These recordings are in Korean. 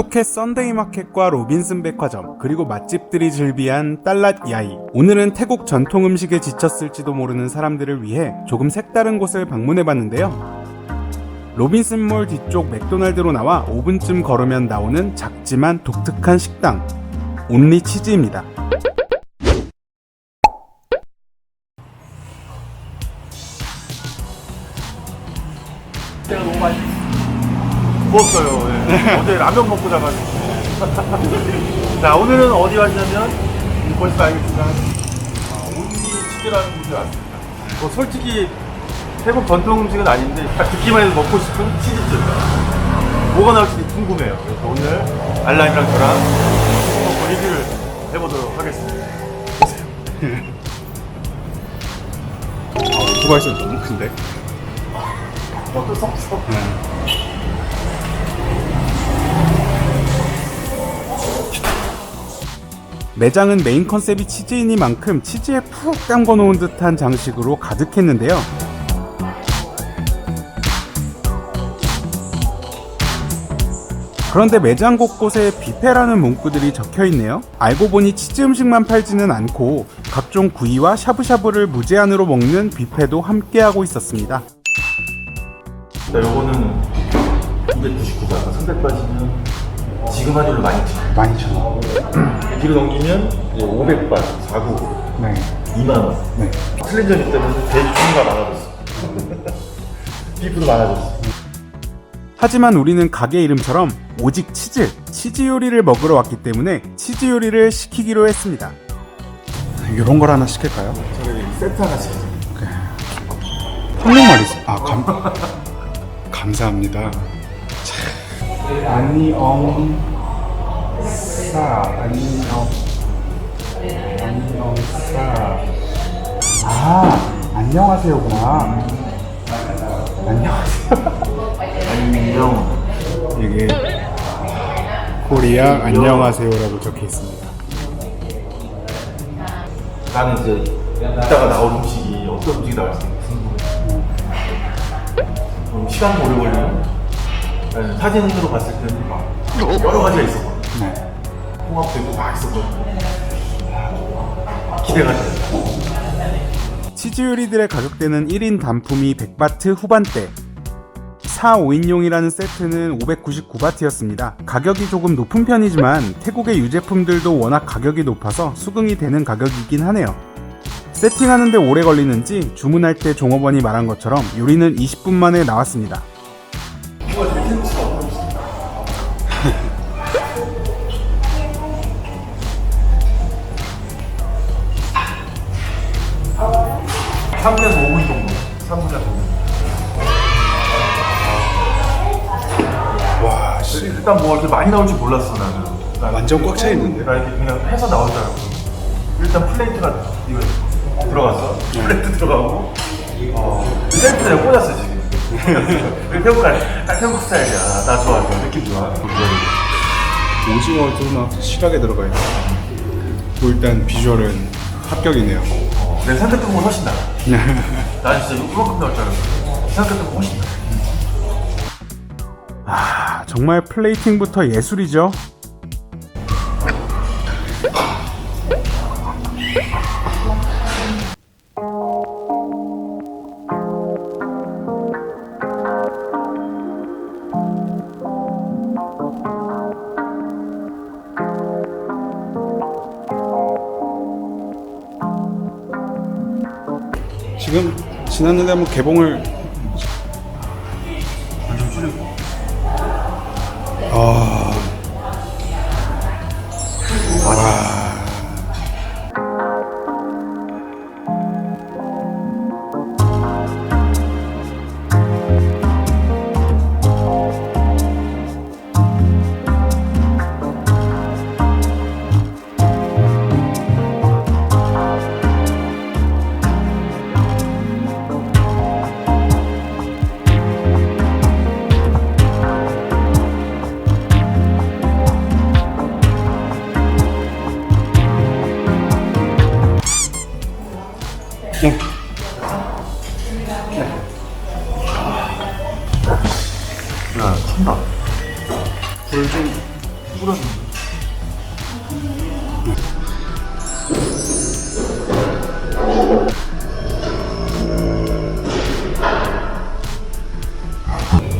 푸켓 썬데이 마켓과 로빈슨 백화점 그리고 맛집들이 즐비한 딸랏 야이. 오늘은 태국 전통 음식에 지쳤을지도 모르는 사람들을 위해 조금 색다른 곳을 방문해봤는데요. 로빈슨몰 뒤쪽 맥도날드로 나와 5분쯤 걸으면 나오는 작지만 독특한 식당 온리 치즈입니다. 때가 너무 많이 부었어요. 예. 어제 라면 먹고 자가지고. 자, 오늘은 어디 왔냐면, 벌써 알겠지만, 아, 온리 치즈라는 곳에 왔습니다. 뭐 솔직히 태국 전통 음식은 아닌데, 딱 듣기만 해도 먹고 싶은 치즈집. 뭐가 나올지 궁금해요. 그래서 오늘 알라이랑 저랑 한번 리뷰를 해보도록 하겠습니다. 오토바이는 너무 큰데? 어쩔 수 없어. 매장은 메인 컨셉이 치즈이니만큼 치즈에 푹 담궈 놓은 듯한 장식으로 가득했는데요. 그런데 매장 곳곳에 뷔페라는 문구들이 적혀 있네요. 알고 보니 치즈 음식만 팔지는 않고 각종 구이와 샤브샤브를 무제한으로 먹는 뷔페도 함께하고 있었습니다. 자, 요거는 299바. 300바시면 지금 한율로 12,000원. 12,000원. 뒤로 넘기면 이제 500바, 499, 네. 2만원. 네. 틀린 점이 때문에 대충가 많아졌어. 비프도 많아졌어. 하지만 우리는 가게 이름처럼 오직 치즈, 치즈 요리를 먹으러 왔기 때문에 치즈 요리를 시키기로 했습니다. 이런 걸 하나 시킬까요? 저희 세트 하나 시켜요. 한국말이지. 아, 감, 감사합니다. 아니엉 싸 아니 엉 아니엉 싸. 아, 안녕하세요구나. 안녕하세요. 안녕. 이게 코리아 안녕하세요라고 적혀 있습니다. 나는 이제 이따가 나올 음식이 어떤 음식이 나올지 궁금해. 좀 시간 오래 걸리면 나는 사진으로 봤을 때는 막 여러 가지가 있었거든. 네. 홍합도 있고 막 있었거든. 기대가 돼. 치즈 요리들의 가격대는 1인 단품이 100바트 후반대 4, 5인용이라는 세트는 599바트였습니다. 가격이 조금 높은 편이지만 태국의 유제품들도 워낙 가격이 높아서 수긍이 되는 가격이긴 하네요. 세팅하는데 오래 걸리는지 주문할 때 종업원이 말한 것처럼 요리는 20분 만에 나왔습니다. 삼분에서 5분 정도. 3분에서 5분. 와, 일단 뭐 이렇게 많이 나올 줄 몰랐어 나는. 나는 완전 꽉 차 있는데? 나 이렇게 그냥 해서 나올 줄 알고. 일단 플레이트가 이거 들어갔어. 플레이트 들어가고. 어. 셀프 내가 꽂았어 지금. 그 태국 알, 딱 태국 스타일이야. 나 좋아, 좋아. 느낌 좋아. 오징어도 막 실하게 들어가 있고 일단 비주얼은 합격이네요. 어, 내 생각했던 것보다 훨씬 나. 난 진짜 이만큼 나올 줄 알았는데. 생각했던 것보다 훨씬 나. 아, 정말 플레이팅부터 예술이죠. 지금 지났는데 한번 개봉을 좀 뿌려주는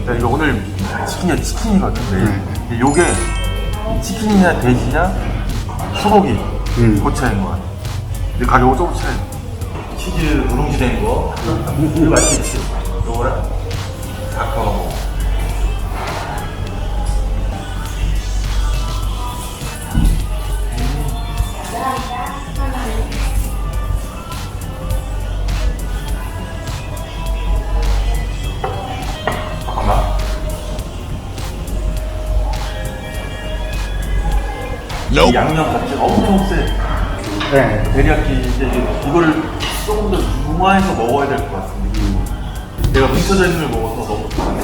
자, 이거 오늘 치킨이 치킨이거든. 요 요게 치킨이냐 돼지냐 소고기 그 차이인 것 같아. 근데 가격은 조금 차이. 치즈 누룽지 된 거. 이거 맛있지? 요거랑 닭하고. 이 양념 자체가 엄청 세. 네. 데리야끼인데 이제 이거를 조금 더 중화해서 먹어야 될 것 같습니다. 내가 뭉쳐져 있는 걸 먹어서 너무 좋아해.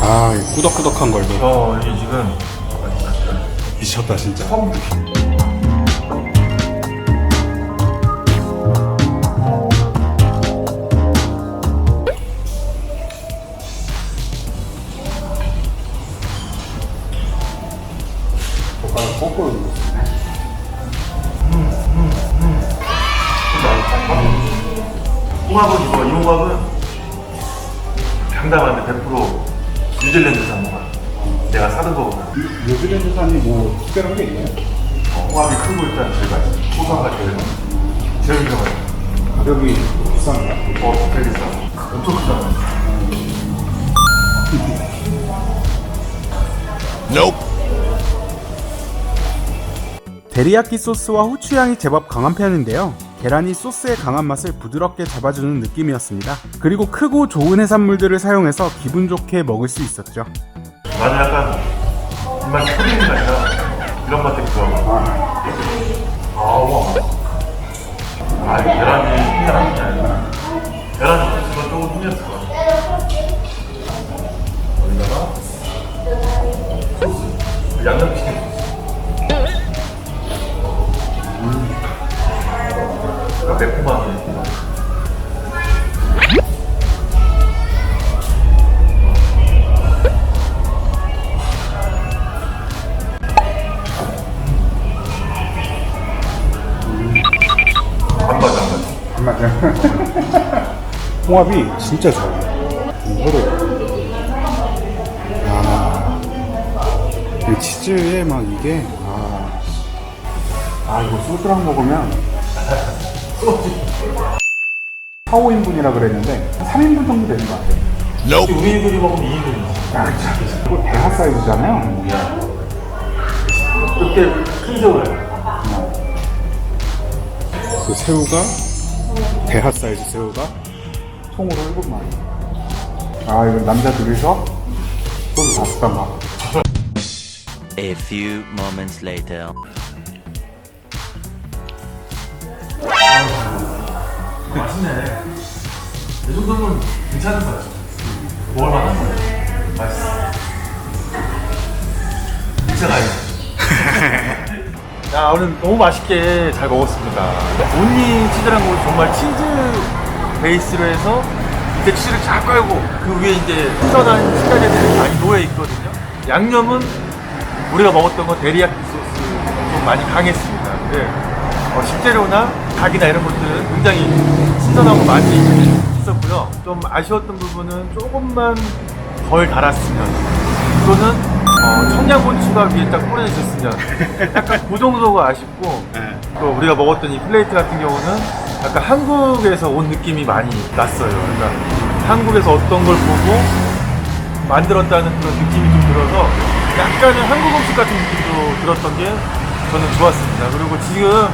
아, 이 꾸덕꾸덕한 걸도. 어, 이게 지금 미쳤다, 진짜. 처음 젓가 홍합은 이거, 이 홍합은 장담하는데 100% 뉴질랜드산 홍합. 내가 사는 거보다. 뉴질랜드산이 뭐 특별한 게 있나요? 어, 홍합이 큰거 일단 제일 맛있어. 소스가 제일 맛있어. 제일 맛있어. 가격이 비싼가? 어, 되게 비싸. 엄청 크잖아. 데리야끼 소스와 후추향이 제법 강한 편인데요. 계란이 소스의 강한 맛을 부드럽게 잡아주는 느낌이었습니다. 그리고 크고 좋은 해산물들을 사용해서 기분 좋게 먹을 수 있었죠. 나는 약간 정말 게 아니라 이런 맛 되게 좋아하고. 아, 우와. 아, 이 계란이 계란이 아니 홍합이 진짜 좋아요. 이거를. 아. 이 치즈에 막 이게, 아. 아, 이거 소스랑 먹으면. 4, 5인분이라 그랬는데, 3인분 정도 되는 것 같아요. 우리들이 먹으면 2인분이지. 아, 참. 이거 대하 사이즈잖아요. 그렇게 큰 새우를. 그 새우가 대하 사이즈 새우가 통으로 7마리 아 이거 남자 둘이서 소주 다섯 병 가. A few moments later. 맛있네. 이 정도면 괜찮은 거야. 먹을 만한 거야. 맛있어. 진짜 맛있어. 야, 오늘 너무 맛있게 잘 먹었습니다. 온리 치즈란 건 정말 치즈 베이스로 해서 밑에 치즈를 쫙 깔고 그 위에 이제 신선한 식자재들이 많이 놓여 있거든요. 양념은 우리가 먹었던 건 데리야끼 소스 좀 많이 강했습니다. 근데 어, 식재료나 닭이나 이런 것들은 굉장히 신선하고 맛이 있었고요. 좀 아쉬웠던 부분은 조금만 덜 달았으면 또는 어, 청양고추가 위에 딱 뿌려져 있었으면 약간 그 정도가 아쉽고 또 우리가 먹었던 이 플레이트 같은 경우는 약간 한국에서 온 느낌이 많이 났어요. 그러니까 한국에서 어떤 걸 보고 만들었다는 그런 느낌이 좀 들어서 약간은 한국 음식 같은 느낌도 들었던 게 저는 좋았습니다. 그리고 지금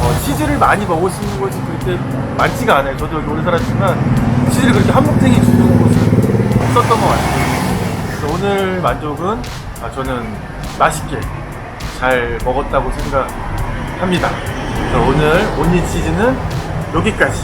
어, 치즈를 많이 먹을 수 있는 곳이 그렇게 많지가 않아요. 저도 여기 오래 살았지만 치즈를 그렇게 한뭉탱이 주는 곳은 없었던 것 같아요. 그래서 오늘 만족은 아, 저는 맛있게 잘 먹었다고 생각합니다. 오늘 온리 치즈는 여기까지